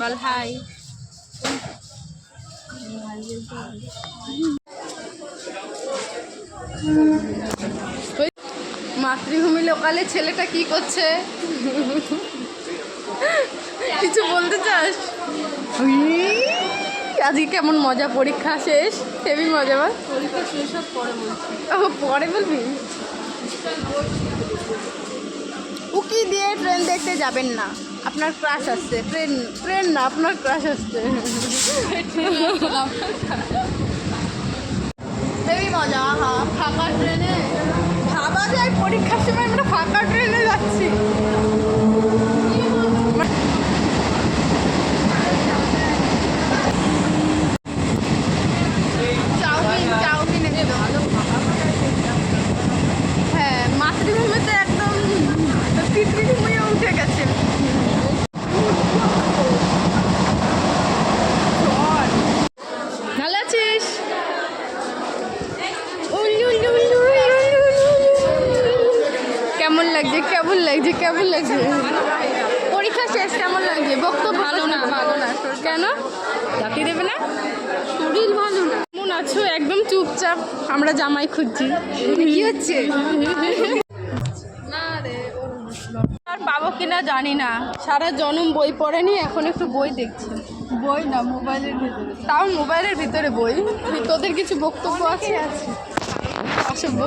বল high মাতৃভূমি লোকালে ছেলেটা কি করছে? কিছু বলতে চাস? আজকে কেমন মজা পরীক্ষা শেষ? হেবি মজা বল। পরীক্ষা শেষ হওয়ার পরে বলছি। ও পরে বলবি? উকি দিয়ে ট্রেন দেখতে যাবেন না। আপনার ক্রাশ আসছে ট্রেন ট্রেন না আপনার ক্রাশ আসছে মজা ফাঁকা ট্রেনে ভাবা যায় পরীক্ষার সময় আমরা ফাঁকা ট্রেনে যাচ্ছি চাউমিন চাউমিন ভালো হ্যাঁ মাতৃভূমিতে একদম পিতৃভূমিও উঠে গেছে চল। ভালো আছিস উল্লু, উল্লু, উল্লু, উল্লু, উল্লু, উল্লু। কেমন লাগছে কেমন লাগছে কেমন লাগছে? পরীক্ষা শেষ কেমন লাগছে? বক্তব্য ভালো না? ভালো না। কেন? চাকরি দেবে না? শরীর ভালো না। কেমন আছো? একদম চুপচাপ। আমরা জামাই খুঁজছি। কি হচ্ছে? আর পাবো কিনা জানি না। সারা জনম বই পড়েনি এখন একটু বই দেখছি। বই না মোবাইলের ভিতরে। তাও মোবাইলের ভিতরে বই? তোদের কিছু বক্তব্য আছে? অসভ্য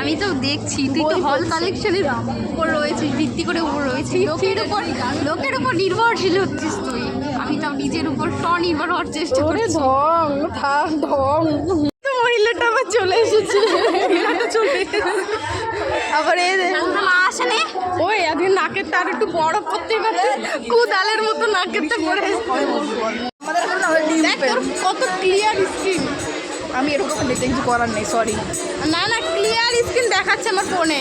আমি তো দেখছি তুই তো হল। কালেকশনের উপর রয়েছিস ভিত্তি করে উপর রয়েছিস। লোকের উপর লোকের উপর নির্ভরশীল হচ্ছিস তুই। আমি তো নিজের উপর স্বনির্ভর হওয়ার চেষ্টা ঢং থাক ঢং তো মহিলাটা আবার চলে এসেছে। চলে আবার এই মা আসেনি ওই আজকে নাকের তার একটু বড় পড়তে পারছে কুদালের মতো নাকের তো পড়ে দেখ কত ক্লিয়ার স্ক্রিন আমি এরকম দেখতে কিছু করার নেই সরি না না ক্লিয়ার স্ক্রিন দেখাচ্ছে আমার ফোনে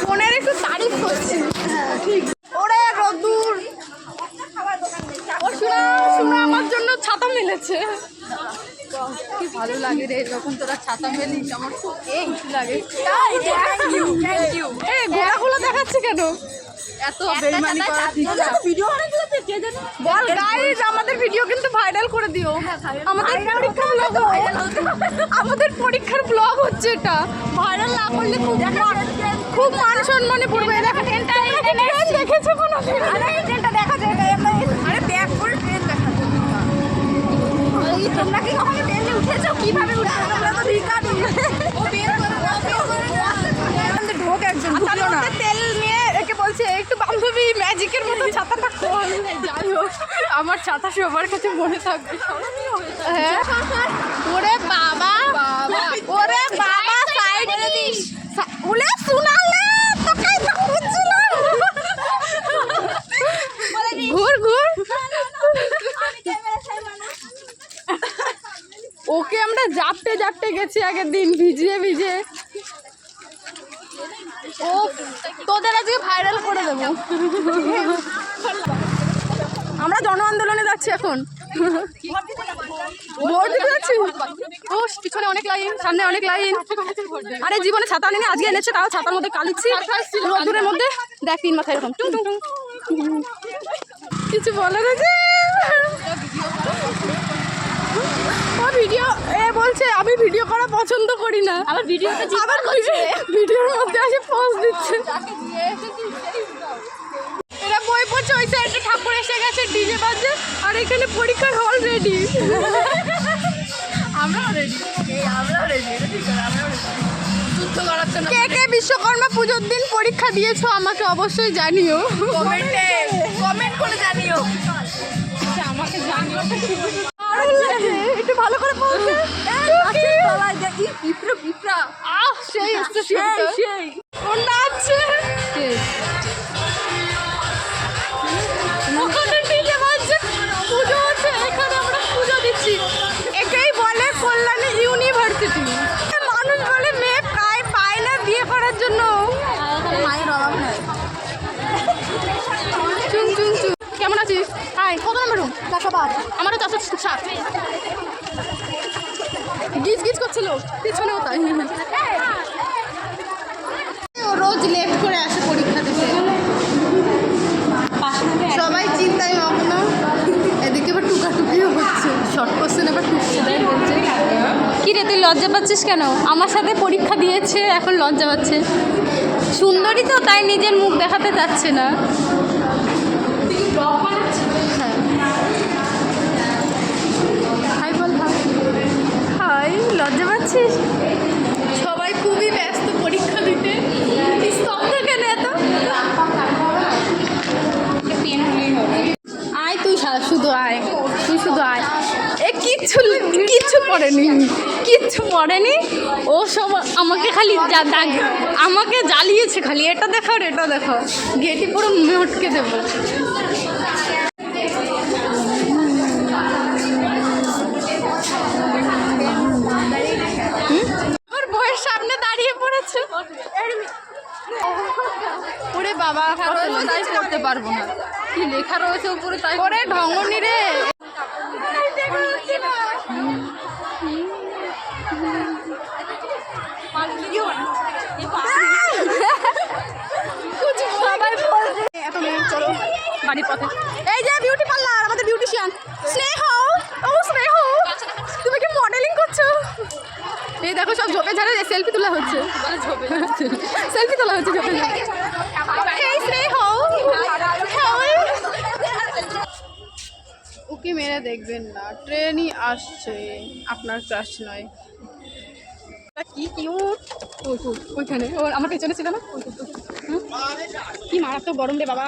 ফোনের একটু তারিফ করছি ঠিক। ওরে রদুর ও শোনা শোনা আমার জন্য ছাতা মিলেছে। কি ভালো লাগে রে যখন তোরা ছাতা মেলিস আমার খুব এই লাগে এ দেখাচ্ছে কেন? এত বেইমানি করা ভিডিও বল গাইজ আমাদের ভিডিও কিন্তু ভাইরাল করে দিও। আমাদের পরীক্ষার ব্লগ আমাদের পরীক্ষার ব্লগ হচ্ছে এটা। ভাইরাল না করলে খুব খুব মান সম্মানে পড়বে। এই দেখো ট্রেনটা দেখেছ কোনো দেখা যায় আরে ব্যাক করে ট্রেন দেখা তোমরা কি কখনো ট্রেনে উঠেছো কীভাবে উঠেছো তোমরা তো ভিখারি ও বের করে দাও, বের করে দাও। ঢোক একজন তার ঢুকিও না মধ্যে তেল নিয়ে একে বলছে একটু বান্ধবী ম্যাজিকের মতো ছাতাটা খোল যাই হোক, আমার ছাতা সবার কাছে মনে থাকবে। হ্যাঁ। ওরে বাবা। ওরে বাবা সাইড দিস। তোকে ঘুর ঘুর। ওকে আমরা জাপটে জাপটে গেছি আগের দিন, ভিজিয়ে ভিজে ও তোদের আজকে ভাইরাল করে দেবো। আমরা জন আন্দোলনে যাচ্ছি এখন। ভোট দিতে ও পিছনে অনেক লাইন সামনে অনেক লাইন আরে জীবনে ছাতা আনিনি আজকে এনেছে, তাও ছাতার মধ্যে কালিচ্ছি রোদ্দুরের মধ্যে, দেখ তিন মাথায় এরকম কিছু আছে ও ভিডিও এ বলছে আমি ভিডিও করা পছন্দ করি না। আবার ভিডিওতে আবার ভিডিওর মধ্যে আসে পোস্ট দিচ্ছে। এরা বই পড়ছে ওই সাইডে ঠাকুর এসে গেছে ডিজে বাজে আর এখানে পরীক্ষার হল রেডি আমরাও রেডি আমরাও রেডি আমরাও রেডি কে কে বিশ্বকর্মা পুজোর দিন পরীক্ষা দিয়েছ আমাকে অবশ্যই জানিও। কমেন্টে কমেন্ট করে জানিও। আমাকে জানিও। একটু ভালো করে বলতে তলায় দেখি পিঁপড়া পিঁপড়া। আহ সেই এসছে সেই সেই। কোনটা আছে ওখানে ডিজে বাজছে পুজো হচ্ছে এখানে আমরা পুজো দিচ্ছি। একেই বলে কল্যাণী ইউনিভার্সিটি। মানুষ বলে মেয়ে পায় না বিয়ে করার জন্য। মায়ের অভাব নাই। চুন চুন চুন। কেমন আছিস? হাই কত নম্বর রুম টাকা পাঁচ আমারও চারশো সাত গিজ গিজ করছিল। পিছনেও তাই। রোজ লেট করে আসে পরীক্ষা দিতে। সবাই চিন্তায় মগ্ন। এদিকে আবার টুকাটুকিও হচ্ছে। শর্ট কোশ্চেন টুকছে কি রে, তুই লজ্জা পাচ্ছিস কেন? আমার সাথে পরীক্ষা দিয়েছে, এখন লজ্জা পাচ্ছে। সুন্দরী তো তাই নিজের মুখ দেখাতে চাচ্ছে না। তুই শুধু আয়, তুই শুধু আয়। এ কিচ্ছু কিচ্ছু পড়েনি কিচ্ছু পড়েনি ও সব আমাকে খালি যা- দাগ- আমাকে জ্বালিয়েছে খালি। এটা দেখো আর এটা দেখো। গেটি পুরো মটকে দেবো। সামনে দাঁড়িয়ে পড়েছে। ওরে বাবা করতে পারব না। কি লেখা রয়েছে উপরে তাই ওরে ঢঙ্গনি রে। বাড়ির পথে এই যে বিউটি পার্লার আমাদের বিউটিশিয়ান স্নেহ ও স্নেহ তুমি কি মডেলিং করছ? এই দেখো সব ঝোপে ঝাড়ে সেলফি তোলা হচ্ছে। সেলফি তোলা হচ্ছে ঝোপে ঝাড়ে। স্নেহ মেরে দেখবেন না। ট্রেনই আসছে আপনার ক্রাশ নয়। কি কিউট ওইখানে। ও আমার পেছনে ছিল না? কি মারাত্মক গরম রে বাবা।